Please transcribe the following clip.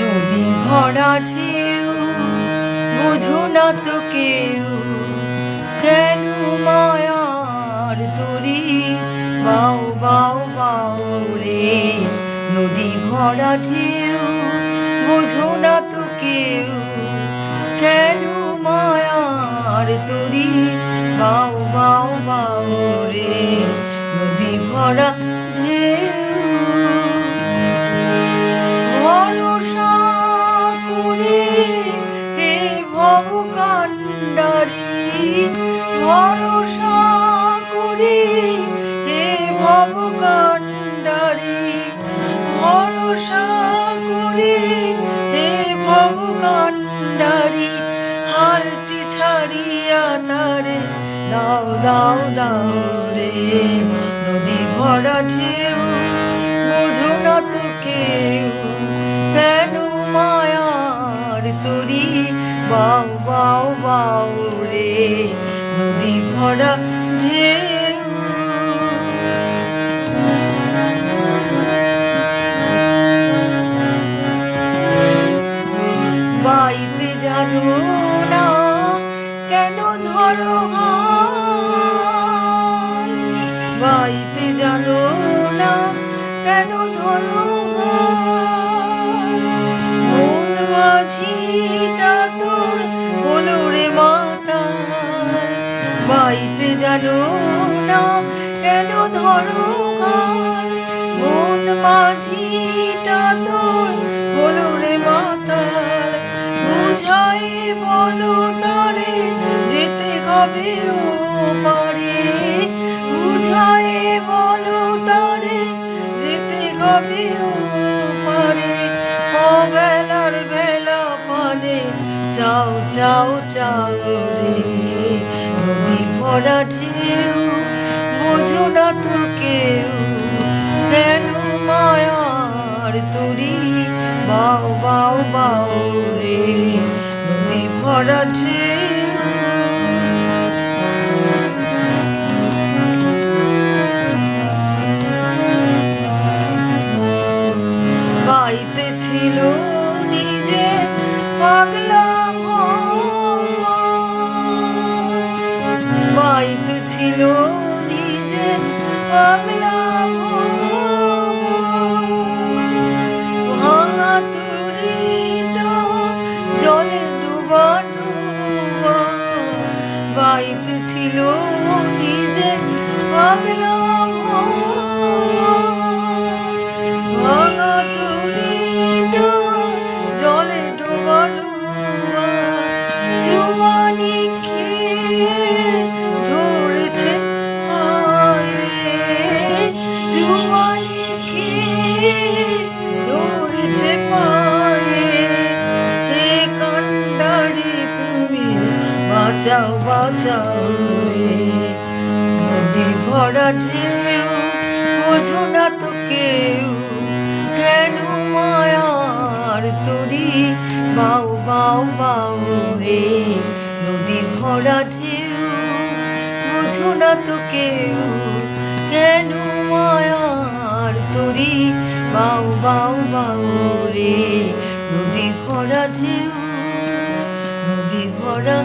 নদী ভরা ঢেউ, বুঝো না তো কেউ, কেন মায়ার তরি? বাউ বাউ বাউ রে, নদী ভরা ঢেউ, বুঝো না তো কেউ, কেন মায়ার তরি? বাউ বাউ বাউ রে, নদী ভরা ভরসা করে হে ভব কান্ডারি ভরসা করে হে ভব হালটি ছাড়িয়া তারে দাও দাও দাও রে। নদী ভরা ঢেউ, বোঝো না তো কেউ। বাউ বাউ বাউ রে নদী ভরা ঢেউ। বাইতে জানো না কেন ধরো হাল না কেন ধরো মাঝিটা তোর হলো রে মাতাল। বুঝাই বলো তারে, যেতে হবে ও পারে। বুঝাই বলো তারে, যেতে হবে ও পারে। অবেলার বেলা পানে চাও চাও চাও রে। নদী ভরা ঢেউ, বোঝো না তো কেউ কেন মায়ার তুরি বাউ বাউ বাউ রে। নদী ভরা ঢেউ বাঁচাও বাঁচাও নদী ভরা ঢেউ, বোঝো না তো কেউ। কেন মায়ার তরি? বাউ বাউ বাউ রে। নদী ভরা ঢেউ, বোঝো না তো কেউ। কেন মায়ার তরি? বাউ বাউ বাউ রে। নদী ভরা ঢেউ, নদী ভরা